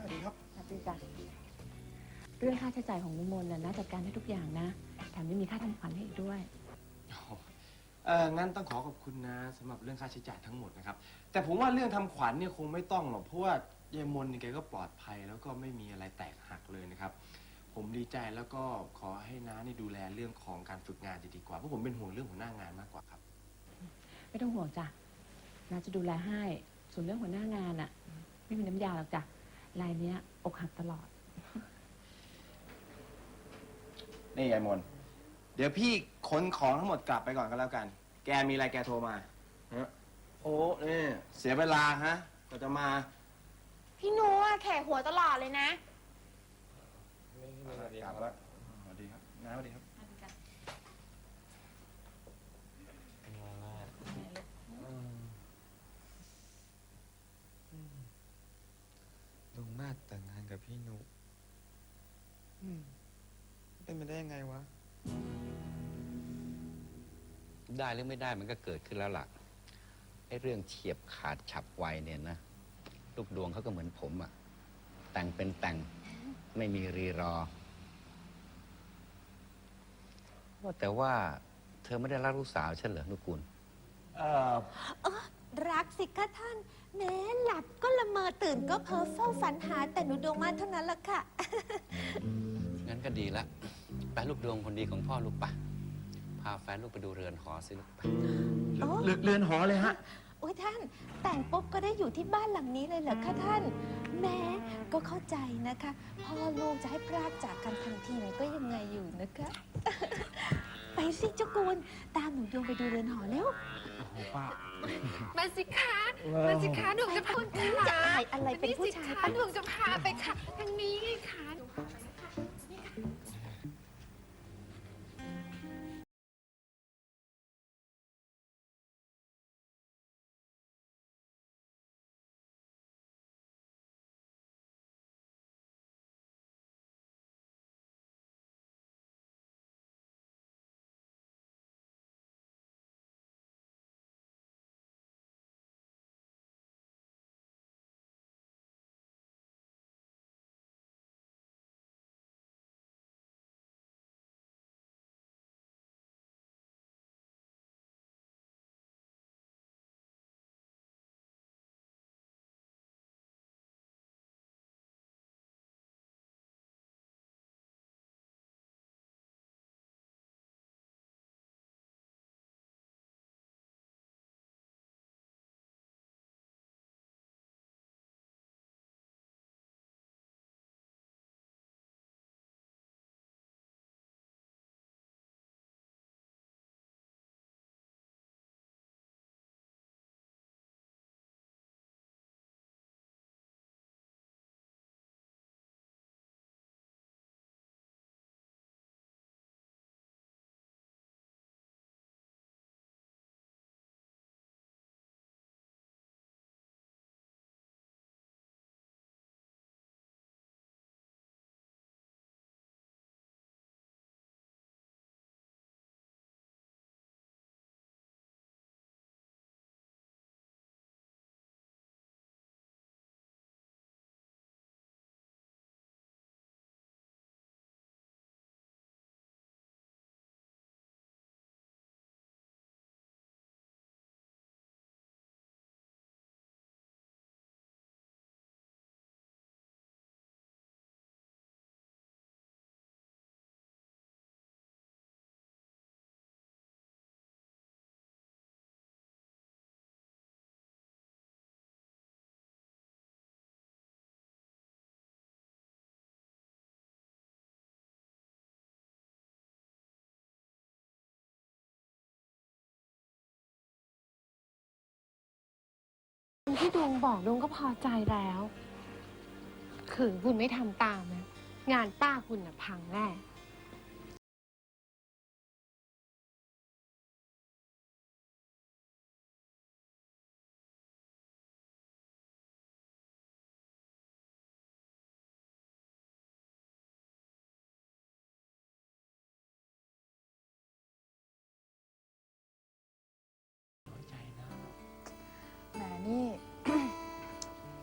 สวัสดีครับสวัสดีจ้ะเรื่องค่าใช้จ่ายของนิมนต์น่ะนะจัดการให้ทุกอย่างนะแถมยังมีค่าทำขวัญให้อีกด้วย เอองั้นต้องขอขอบคุณนะสำหรับเรื่องค่าใช้จ่ายทั้งหมดนะครับ แต่ผมว่าเรื่องทำขวัญเนี่ยคงไม่ต้องหรอกเพราะว่ายายมนเนี่ยแกก็ปลอดภัยแล้วก็ไม่มีอะไรแตกหักเลยนะครับ ผมดีใจแล้วก็ขอให้น้านี่ดูแลเรื่องของการฝึกงานจะดีกว่าเพราะผมเป็นห่วงเรื่องหัวหน้างานมากกว่าครับ ไม่ต้องห่วงจ้ะนาจะดูแลให้ ส่วนเรื่องหัวหน้างานอะไม่มีน้ำยาหรอกจ้ะ รายเนี้ยอกหักตลอด นี่ยายมน เดี๋ยวพี่ขนของทั้งหมดกลับไปก่อนก็แล้วกัน แกมีอะไรแกโทรมาฮะโอ้นี่เสียเวลาฮะกว่าจะมา พี่หนูอะแขกหัวตลอดเลยนะ กลับแล้วสวัสดีครับน้าสวัสดีครับ ได้หรือไม่ได้มันก็เกิดขึ้นแล้วล่ะไอ้เรื่องเฉียบขาดฉับไวเนี่ยนะ ลูกดวงเขาก็เหมือนผมอะแต่งเป็นแต่งไม่มีรีรอ ว่าแต่ว่าเธอไม่ได้รักลูกสาวฉันเหรอนุกูลเอ่อรักสิคะท่าน แม้หลับก็ละเมอตื่นก็เพ้อเฝ้าฝันหาแต่หนูดวงมาเท่านั้นละค่ะ งั้นก็ดีละ ไปลูกดวงคนดีของพ่อลูกปะพาแฟนลูกไปดูเรือนหอสิลูกไปโอ้เรือนเรือนหอเลยฮะ โอ้ยท่าน แต่งปุ๊บก็ได้อยู่ที่บ้านหลังนี้เลยเหรอคะท่าน แม้ก็เข้าใจนะคะพ่อลูกจะให้พรากจากกันทางทีไหนก็ยังไงอยู่นะคะ ไปสิเจ้ากูลตามหนูดวงไปดูเรือนหอเร็วป้ามาสิคะมาสิคะหนูจะพูดจะอายอะไรเป็นผู้ชายปะหนูจะพาไปค่ะทางนี้ไงคะ ที่ดวงบอกดวงก็พอใจแล้วขืนคุณไม่ทำตามนะ งานป้าคุณน่ะพังแน่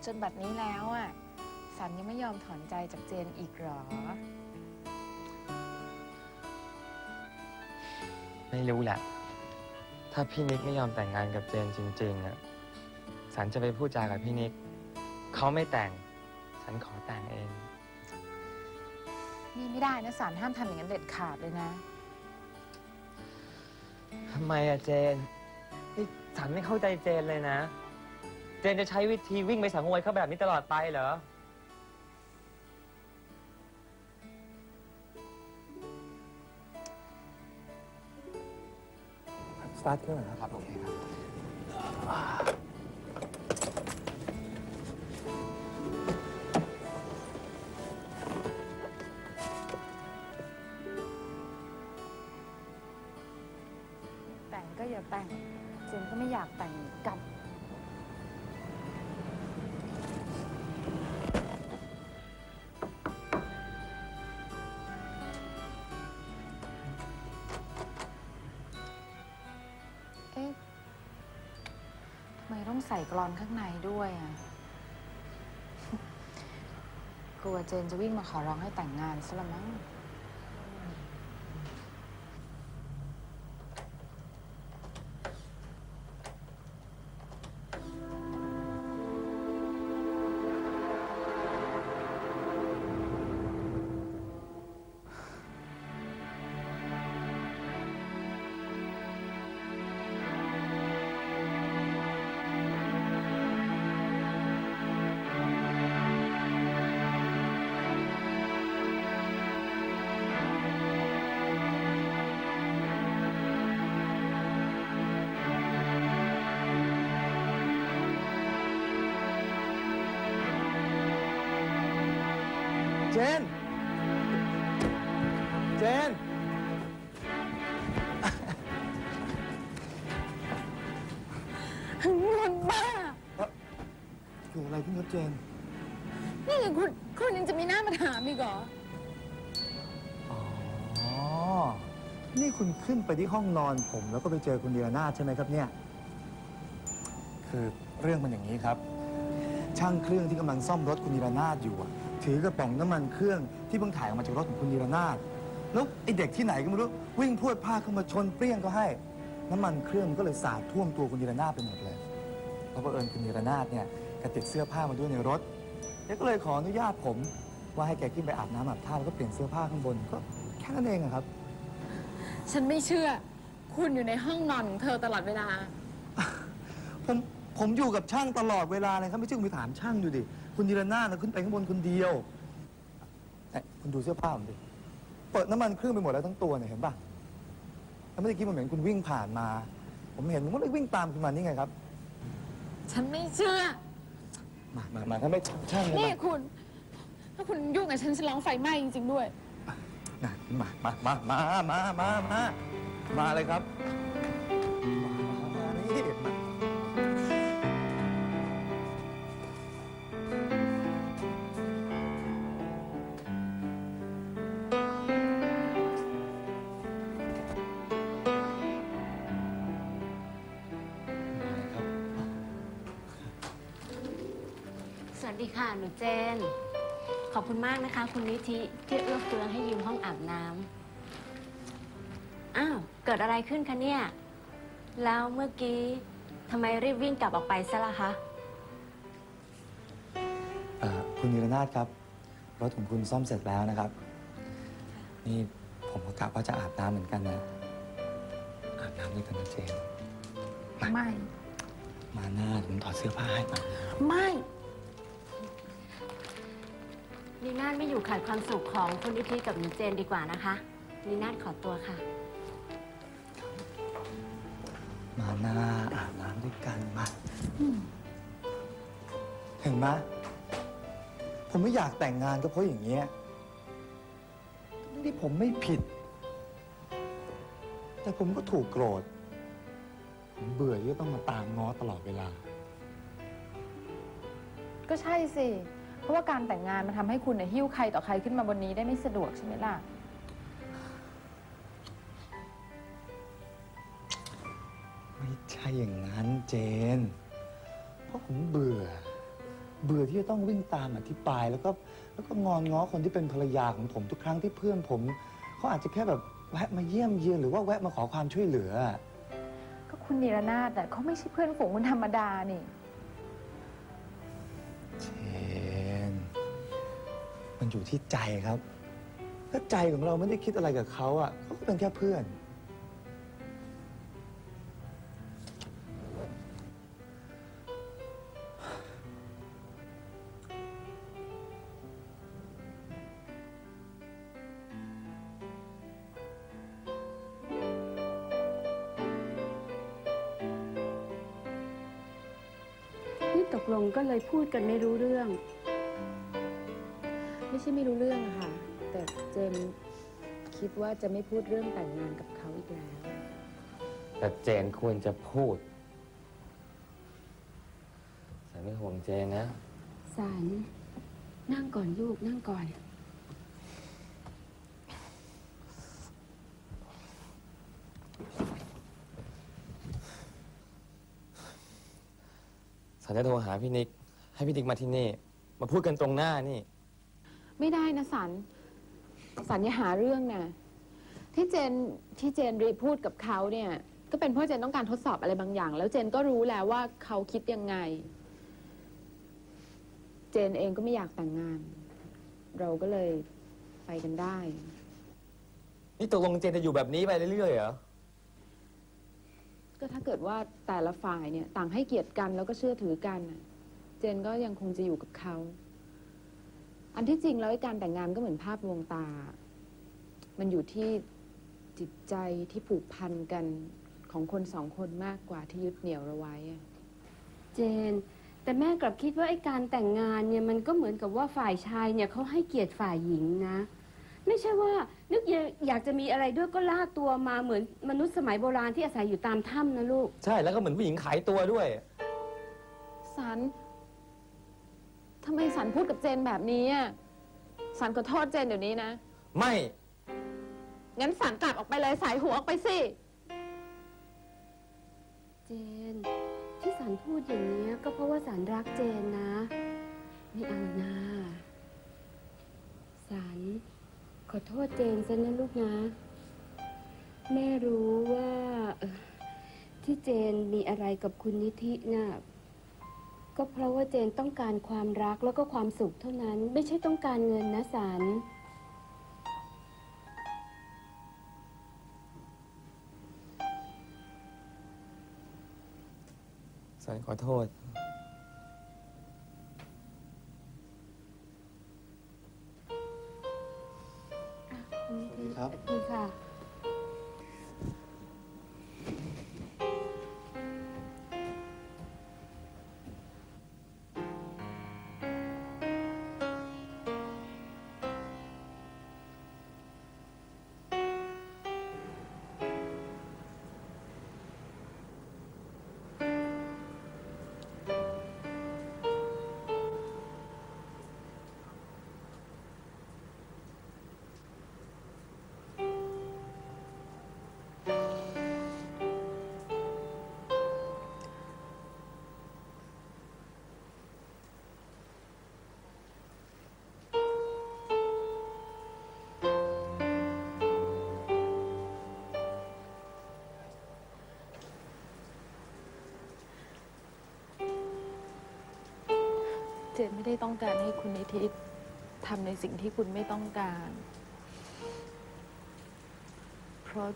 จนบัดนี้แล้วอะแฟฉันยังไม่ยอมถอนใจจากเจนอีกเหรอ ไม่รู้แหละ ถ้าพี่นิกไม่ยอมแต่งงานกับเจนจริงๆอะสันจะไปพูดจากับพี่นิกเขาไม่แต่งฉันขอแต่งเอง นี่ไม่ได้นะสารห้ามทำอย่างนั้นเด็ดขาดเลยนะทำไมอะเจนนี่สันไม่เข้าใจเจนเลยนะ เจนจะใช้วิธีวิ่งไปสังเวยเขาแบบนี้ตลอดไปเหรอ สตาร์ทเครื่องนะครับ โอเคครับ แต่งก็อย่าแต่งเจนก็ไม่อยากแต่งเหมือนกัน ใส่กรอนข้างในด้วยอะกลัวเจนจะวิ่งมาขอร้องให้แต่งงานซะละมั้ง เจน นี่คุณคุณยังจะมีหน้ามาถามอีกเหรอ อ๋อ นี่คุณขึ้นไปที่ห้องนอนผม แล้วก็ไปเจอคุณเดียนาถใช่ไหมครับเนี่ย คือเรื่องมันอย่างนี้ครับ ช่างเครื่องที่กำลังซ่อมรถคุณดีรนาถอยู่อะถือกระป๋องน้ำมันเครื่องที่เพิ่งถ่ายออกมาจากรถของคุณดีรนาถแล้วไอเด็กที่ไหนก็ไม่รู้วิ่งพรวดพลาดเข้ามาชนเปรี้ยงก็ให้ น้ำมันเครื่องมันก็เลยสาดท่วมตัวคุณดีรนาถไปหมดเลยแล้วบังเอิญคุณดีรนาถเนี่ย กระติดเสื้อผ้ามาด้วยในรถแกก็เลยขออนุญาตผม ว่าให้แกขึ้นไปอาบน้ำอาบท่าแล้วก็เปลี่ยนเสื้อผ้าข้างบนก็แค่นั้นเองอะครับ ฉันไม่เชื่อ คุณอยู่ในห้องนอนของเธอตลอดเวลา ผมผมอยู่กับช่างตลอดเวลาเลยครับไม่ใช่คุณไปถามช่างดูดิคุณดีรนาถนะขึ้นไปข้างบนคนเดียวเอ้ยคุณดูเสื้อผ้าผมดิเปิดน้ำมันเครื่องไปหมดแล้วทั้งตัวเนี่ยเห็นป่ะแล้วเมื่อกี้ผมเห็นคุณวิ่งผ่านมา ผมเห็นผมก็เลยวิ่งตามคุณมานี่ไงครับ ฉันไม่เชื่อ มา มา มาถ้าไม่ช่างเลยนี่มาคุณ ถ้าคุณยุ่งกับฉันฉันร้องไฟไหม้จริงๆด้วยน่ะมา มา มา มา มา มา มา มาเลยครับ สวัสดีค่ะ หนูเจน ขอบคุณมากนะคะ คุณนิธิที่เอื้อเฟื้อให้ยืมห้องอาบน้ำ อ้าว เกิดอะไรขึ้นคะเนี่ย แล้วเมื่อกี้ทำไมรีบวิ่งกลับออกไปซะล่ะคะ เอ่อคุณดีรนาถครับ รถของคุณซ่อมเสร็จแล้วนะครับ นี่ผมก็กะว่าจะอาบน้ำเหมือนกันนะ อาบน้ำด้วยกันนะเจน ไม่ มาหน้าผมถอดเสื้อผ้าให้มา ไม่ นีน่าไม่อยู่ขัดความสุขของคุณนิธิกับหนูเจนดีกว่านะคะนีน่าขอตัวค่ะ มาหน้าอาบน้ำด้วยกันมาเห็นไหมผมไม่อยากแต่งงานก็เพราะอย่างเงี้ยนี่ผมไม่ผิด แต่ผมก็ถูกโกรธ ผมเบื่อที่จะต้องมาตามง้อตลอดเวลา ก็ใช่สิ เพราะว่าการแต่งงานมันทำให้คุณน่ะหิ้วใครต่อใครขึ้นมาบนนี้ได้ไม่สะดวกใช่ไหมล่ะ ไม่ใช่อย่างนั้นเจน เพราะผมเบื่อ เบื่อที่จะต้องวิ่งตามอธิบาย แล้วก็แล้วก็งอนง้อคนที่เป็นภรรยาของผมทุกครั้งที่เพื่อนผมเขาอาจจะแค่แบบแวะมาเยี่ยมเยียนหรือว่าแวะมาขอความช่วยเหลือ ก็คุณนิรนาถแต่เขาไม่ใช่เพื่อนฝูงคุณธรรมดานี่เชน มันอยู่ที่ใจครับ ถ้าใจของเราไม่ได้คิดอะไรกับเขาอะเขาก็เป็นแค่เพื่อน นี่ตกลงก็เลยพูดกันไม่รู้เรื่อง ใช่ไม่รู้เรื่องอะค่ะ แต่เจนคิดว่าจะไม่พูดเรื่องแต่งงานกับเขาอีกแล้ว แต่เจนควรจะพูดสันไม่ห่วงเจนนะ สันนั่งก่อนลูกนั่งก่อน สันจะโทรหาพี่นิก ให้พี่นิกมาที่นี่ มาพูดกันตรงหน้านี่ ไม่ได้นะสัน สันอย่าหาเรื่องนะที่เจนที่เจนรีพูดกับเขาเนี่ย ก็เป็นเพราะเจนต้องการทดสอบอะไรบางอย่าง แล้วเจนก็รู้แล้วว่าเขาคิดยังไง เจนเองก็ไม่อยากแต่งงาน เราก็เลยไปกันได้ นี่ตกลงเจนจะอยู่แบบนี้ไปเรื่อยๆเหรอ ก็ถ้าเกิดว่าแต่ละฝ่ายเนี่ย ต่างให้เกียรติกันแล้วก็เชื่อถือกันน่ะเจนก็ยังคงจะอยู่กับเขา อันที่จริงแล้วไอ้การแต่งงานก็เหมือนภาพลวงตา มันอยู่ที่จิตใจที่ผูกพันกันของคนสองคนมากกว่าที่ยึดเหนี่ยวเราไว้อะเจน แต่แม่กลับคิดว่าไอ้การแต่งงานเนี่ยมันก็เหมือนกับว่าฝ่ายชายเนี่ยเขาให้เกียรติฝ่ายหญิงนะ ไม่ใช่ว่า นึกอยากจะมีอะไรด้วยก็ลากตัวมาเหมือนมนุษย์สมัยโบราณที่อาศัยอยู่ตามถ้ำนะลูก ใช่แล้วก็เหมือนผู้หญิงขายตัวด้วย สัน ทำไมสันพูดกับเจนแบบนี้อะสันขอโทษเจนเดี๋ยวนี้นะ ไม่ งั้นสันกลับออกไปเลยสายหัวออกไปสิ เจน ที่สันพูดอย่างนี้ยก็เพราะว่าสันรักเจนนะไม่เอานะสัน ขอโทษเจนซะนะลูกนะ แม่รู้ว่าเอ่อที่เจนมีอะไรกับคุณนิธิน่ะ ก็เพราะว่าเจนต้องการความรักแล้วก็ความสุขเท่านั้น ไม่ใช่ต้องการเงินนะสันสันขอโทษ เจนไม่ได้ต้องการให้คุณนิติทำในสิ่งที่คุณไม่ต้องการ เพราะ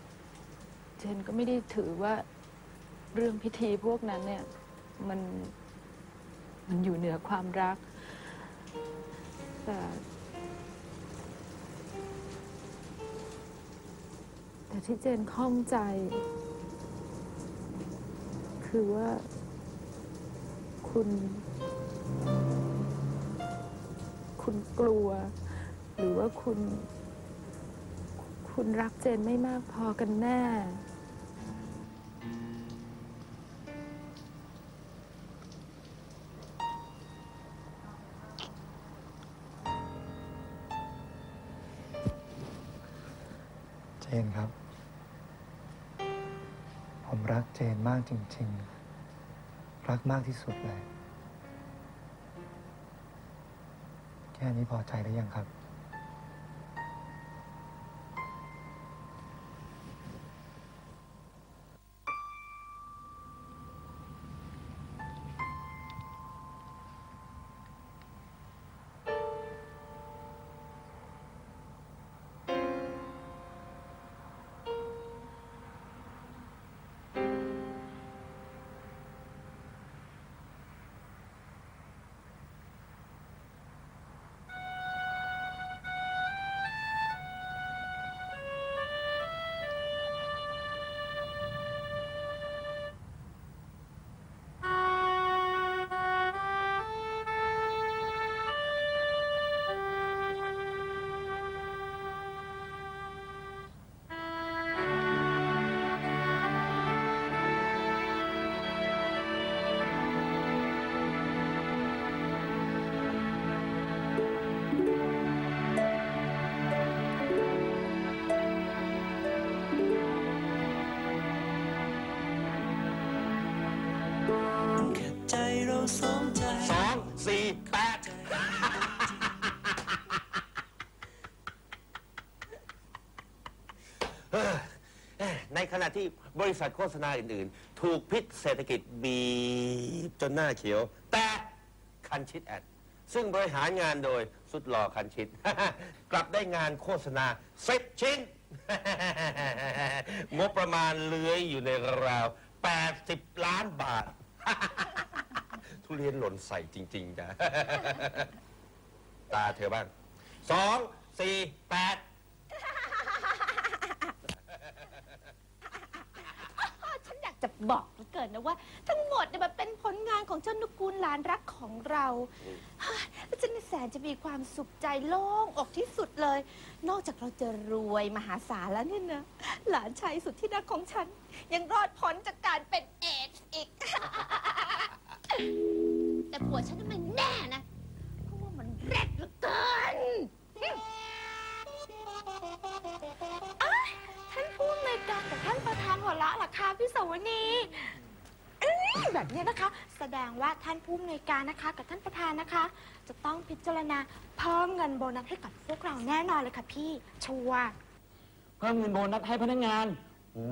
เจนก็ไม่ได้ถือว่าเรื่องพิธีพวกนั้นเนี่ย มันมันอยู่เหนือความรัก แต่ แต่ที่เจนข้องใจ คือว่าคุณ คุณกลัว หรือว่าคุณ คุณรักเจนไม่มากพอกันแน่เจนครับ ผมรักเจนมากจริง ๆ รักมากที่สุดเลย แค่นี้พอใจหรือยังครับ ณะที่บริษัทโฆษณาอื่นๆ ถูกพิษเศรษฐกิจบีบจนหน้าเขียว แต่คันชิดแอด ซึ่งบริหารงานโดยสุดหล่อคันชิด กลับได้งานโฆษณาสิบชิ้น งบประมาณเลื้อยอยู่ในราว 80 ล้านบาท ทุเรียนหล่นใส่จริงๆจ้ะตาเธอบ้างสองสี่แปด ฉันอยาก จะบอกเหลือเกินนะว่า ทั้งหมดเนี่ยมันเป็นผลงานของเจ้านุกูลหลานรักของเราเฮ้ยแล้วฉันนี่แสนจะมีความสุขใจโล่งอกที่สุดเลย นอกจากเราจะรวยมหาศาลแล้วเนี่ยนะหลานชายสุดที่รักของฉัน ยังรอดพ้นจากการเป็นเอดส์อีก แต่ผัวฉันนั้นมันแน่นะเพราะว่ามันแรดเหลือเกิน เราะเหรอคะพี่สวนีเอ้ยแบบเนี้ยนะคะ แสดงว่าท่านผู้อำนวยการนะคะ กับท่านประธานนะคะ จะต้องพิจารณาเพิ่มเงินโบนัสให้กับพวกเราแน่นอนเลยค่ะพี่ชัวร์ เพิ่มเงินโบนัสให้พนักงาน โอ้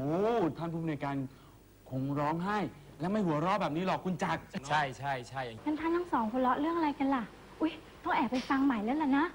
ท่านผู้อำนวยการคงร้องไห้ และไม่หัวเราะแบบนี้หรอกคุณจักร ใช่ใช่ใช่งั้นท่านทั้งสองคนเลาะเรื่องอะไรกันล่ะ อุ๊ย ต้องแอบไปฟังใหม่แล้วล่ะนะ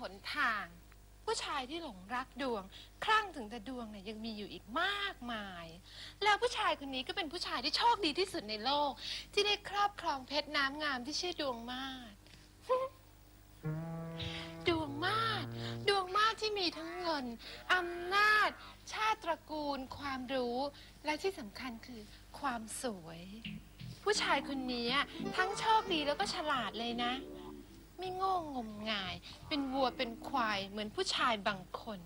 หนทาง ผู้ชายที่หลงรักดวง คลั่งถึงแต่ดวงน่ะยังมีอยู่อีกมากมาย แล้วผู้ชายคนนี้ก็เป็นผู้ชายที่โชคดีที่สุดในโลก ที่ได้ครอบครองเพชรน้ำงามที่ชื่อดวงมาศ ดวงมาศดวงมาศที่มีทั้งเงินอำนาจ ชาติตระกูล ความรู้ และที่สำคัญคือความสวย ผู้ชายคนนี้ทั้งโชคดีแล้วก็ฉลาดเลยนะ ไม่โง่งมงาย เป็นวัวเป็นควายเหมือนผู้ชายบางคน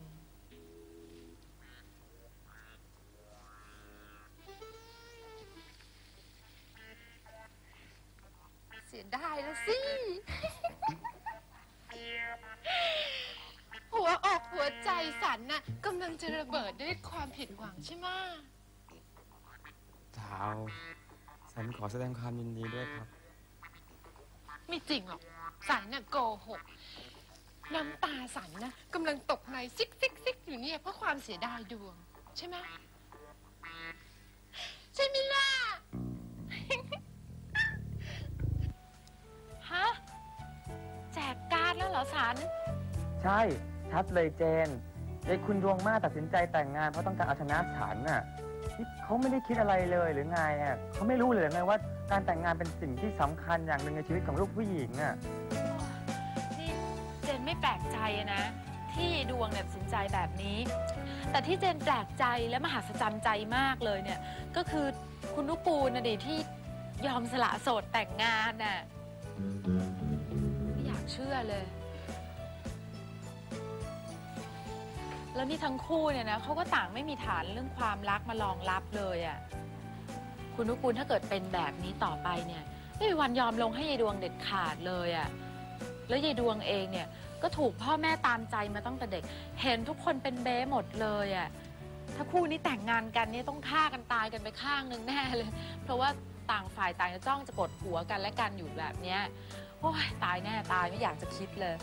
เสียดายแล้วสิ หัวอกหัวใจสันน่ะกำลังจะระเบิดด้วยความผิดหวังใช่ไหมะสาว ฉันขอแสดงความยินดีด้วยครับ ไม่จริงหรอก สันน่ะโกหก น้ำตาสันนะกำลังตกในซิกซิกซิกอยู่เนี่ยเพราะความเสียดายดวง ใช่ไหมใช่ไหมล่ะ ฮะ แจกการ์ดแล้วเหรอสัน ใช่ ชัดเลยเจนยายคุณดวงมาตัดสินใจแต่งงานเพราะต้องการเอาชนะฉันน่ะนี่เขาไม่ได้คิดอะไรเลยหรือไงอะเขาไม่รู้เลยหรือไงว่าการแต่งงานเป็นสิ่งที่สำคัญอย่างหนึ่งในชีวิตของลูกผู้หญิงอะ แปลกใจนะ ที่ดวงเนี่ยตัดสินใจแบบนี้ แต่ที่เจนแปลกใจและมหัศจรรย์ใจมากเลยเนี่ย ก็คือคุณนุกูลนะดิที่ยอมสละโสดแต่งงานน่ะไม่อยากเชื่อเลย แล้วนี่ทั้งคู่เนี่ยนะเขาก็ต่างไม่มีฐานเรื่องความรักมารองรับเลยอะ่ะคุณนุกูลถ้าเกิดเป็นแบบนี้ต่อไปเนี่ย ไม่มีวันยอมลงให้ยายดวงเด็ดขาดเลยอะ่ะแล้วยายดวงเองเนี่ย ก็ถูกพ่อแม่ตามใจมาตั้งแต่เด็ก เห็นทุกคนเป็นเบ้หมดเลยอะ่ะถ้าคู่นี้แต่งงานกันเนี่ยต้องฆ่ากันตายกันไปข้างหนึ่งแน่เลย เพราะว่าต่างฝ่ายต่างจะจ้องจะกดหัวกันและกันอยู่แบบเนี้ยโอ้ยตายแน่ตายไม่อยากจะคิดเลย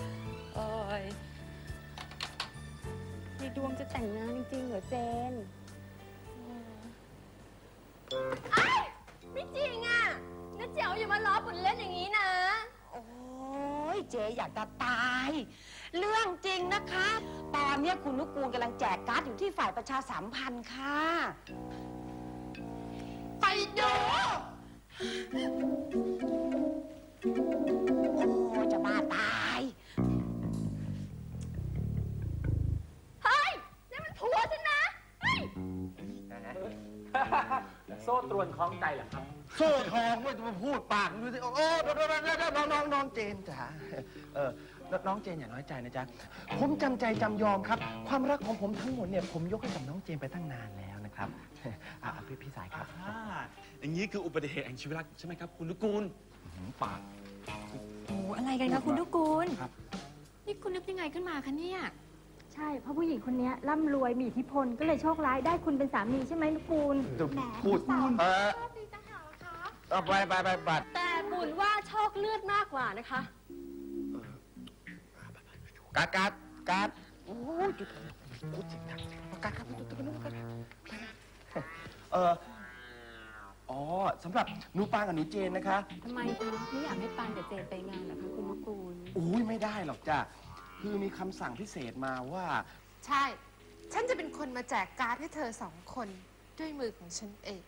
โอ้ยในดวงจะแต่งงานจริงๆเหรอเจนไม่จริงอะน้าเจ๋วอย่ามาล้อปุ่นเล่นอย่างนี้นะ โอ้ ยเจ๊อยากจะตาย เรื่องจริงนะคะ ตอนเนี้ยคุณนุกูลกำลังแจกการ์ดอยู่ที่ฝ่ายประชาสัมพันธ์ค่ะ ไปดู โซ่ทองไม่จะมาพูดปากดูสิ โอ้โอ้น้องน้องน้องเจนจ๋าเออน้องเจนอย่าน้อยใจนะจ๊ะ ผมจำใจจำยอมครับ ความรักของผมทั้งหมดเนี่ยผมยกให้กับน้องเจนไปตั้งนานแล้วนะครับอะพี่พี่สายครับ อย่างนี้คืออุบัติเหตุแห่งชีวิตรักใช่ไหมครับ คุณนุกูลปากโอ้อะไรกันคะคุณทุกกูลครับนี่คุณนึกยังไงขึ้นมาคะเนี่ย ใช่ เพราะผู้หญิงคนนี้ร่ำรวยมีอิทธิพลก็เลยโชคร้ายได้คุณเป็นสามีใช่ไหมนุกูลพูดเออ เอาไปไปไปบัตรแต่บุญว่าโชคเลือดมากกว่านะคะ การ์ดการ์ดการ์ดโอ้ยจุดพูดเสียงดังการ์ดการ์ดพูดตัวนู้นกันเอออ๋อสำหรับหนูปางกับหนูเจนนะคะ ทำไมคะไม่อยากให้ปานกับเจนไปงานเหรอคะคุณนุกูล อุ้ยไม่ได้หรอกจ้ะ คือมีคำสั่งพิเศษมาว่า ใช่ ฉันจะเป็นคนมาแจกการ์ดให้เธอสองคนด้วยมือของฉันเอง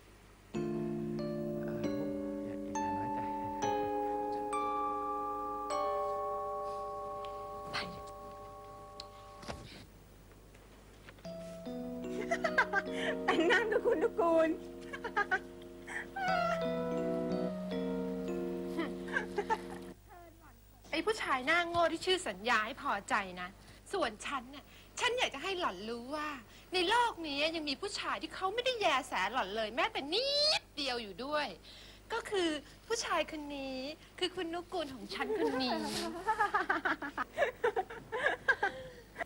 ญญาให้พอใจนะ ส่วนฉันน่ะฉันอยากจะให้หล่อนรู้ว่า ในโลกนี้ยังมีผู้ชายที่เขาไม่ได้แยแสหล่อนเลย แม้แต่นิดเดียวอยู่ด้วย ก็คือผู้ชายคนนี้คือคุณนุกูลของฉันคนนี้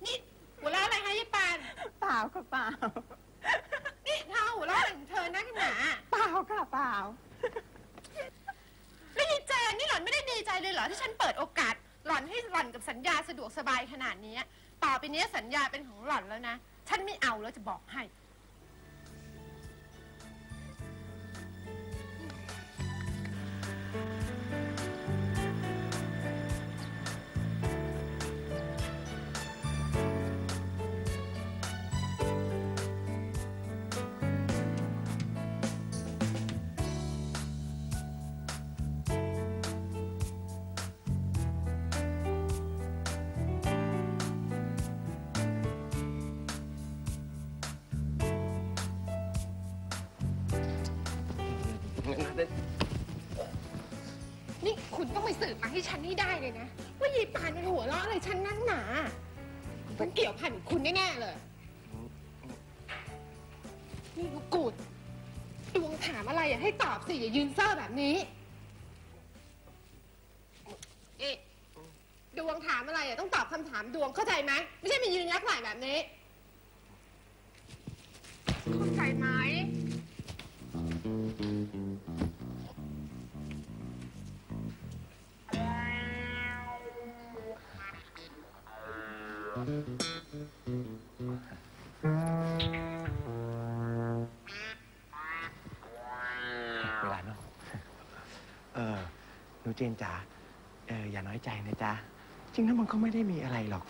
นี่หัวเราะอะไรคะยายปาน เปล่าค่ะเปล่า นี่เธอหัวเราะอะไรของเธอนักหนาเปล่าค่ะเปล่าไม่ดีใจนี่หล่อนไม่ได้ดีใจเลยเหรอที่ฉันเปิดโอกาส หล่อนให้หล่อนกับสัญญาสะดวกสบายขนาดนี้ ต่อไปนี้สัญญาเป็นของหล่อนแล้วนะ ฉันไม่เอาแล้วจะบอกให้ นี่คุณต้องไปสืบมาให้ฉันให้ได้เลยนะ ว่ายายปานมันหัวเราะอะไรฉันนักหนาต้องเกี่ยวพันกับคุณแน่ๆเลย นี่ลูกกูดดวงถามอะไรอะให้ตอบสิ อย่ายืนเซ่อแบบนี้เอ๊ะดวงถามอะไรอะต้องตอบคำถามดวงเข้าใจไหมไม่ใช่มายืนยักไหล่แบบนี้ จนจ๋าเอออย่าน้อยใจนะจ๊ะ จริงแล้วมันก็ไม่ได้มีอะไรหรอก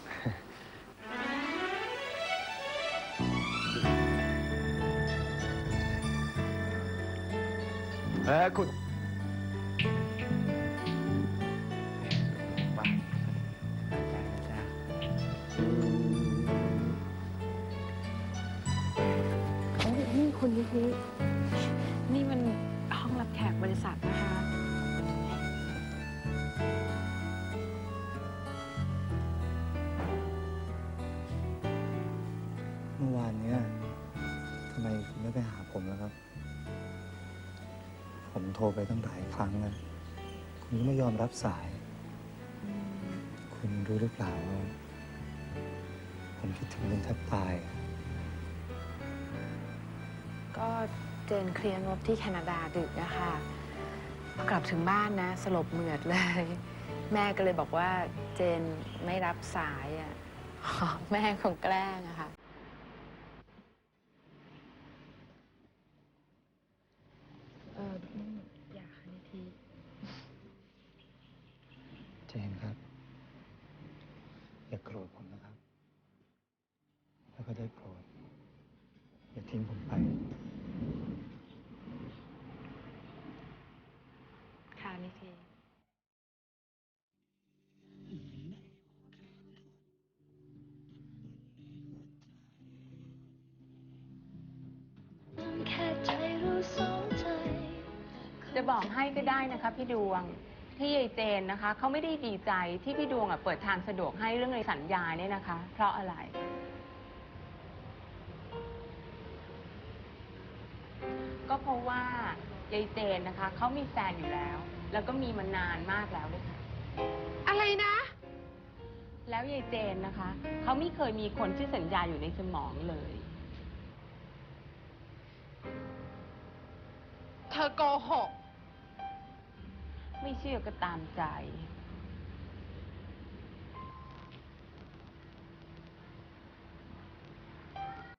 ผมโทรไปตั้งหลายครั้งแล้วคุณก็ไม่ยอมรับสาย คุณรู้หรือเปล่าว่าผมคิดถึงคุณแทบตาย ก็เจนเคลียร์งบที่แคนาดาดึกนะคะพอกลับถึงบ้านนะ สลบเหมือดเลย แม่ก็เลยบอกว่าเจนไม่รับสายอะ แม่คงแกล้งอะค่ะ จะบอกให้ก็ได้นะคะพี่ดวงที่ยายเจนนะคะเขาไม่ได้ดีใจที่พี่ดวงอะเปิดทางสะดวกให้เรื่องในสัญญาเนี่ยนะคะ เพราะอะไร ก็เพราะว่ายายเจนนะคะเขามีแฟนอยู่แล้ว แล้วก็มีมานานมากแล้วด้วยค่ะ อะไรนะ แล้วยายเจนนะคะเขาไม่เคยมีคนชื่อสัญญาอยู่ในสมองเลย ชื่อก็ตามใจ